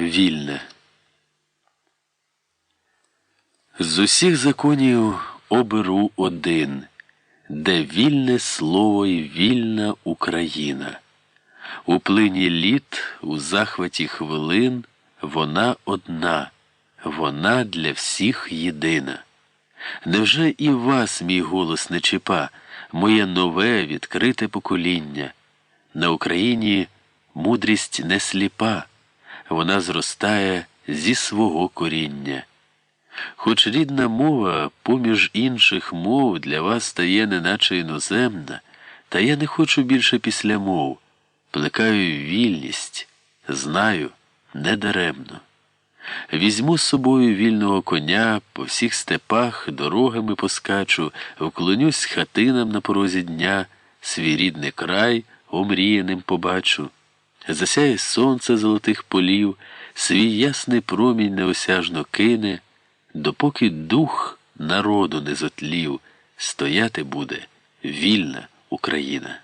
Вільне. З усіх законів оберу один, де вільне слово і вільна Україна. У плині літ, у захваті хвилин вона одна, вона для всіх єдина. Невже і вас, мій голос, не чіпа, моє нове відкрите покоління? На Україні мудрість не сліпа, вона зростає зі свого коріння. Хоч рідна мова, поміж інших мов, для вас стає неначе іноземна, та я не хочу більше після мов, плекаю вільність, знаю, недаремно. Візьму з собою вільного коня, по всіх степах дорогами поскачу, вклонюсь хатинам на порозі дня, свій рідний край омріяним побачу. Засяє сонце золотих полів, свій ясний промінь неосяжно кине, допоки дух народу не зотлів, стояти буде вільна Україна.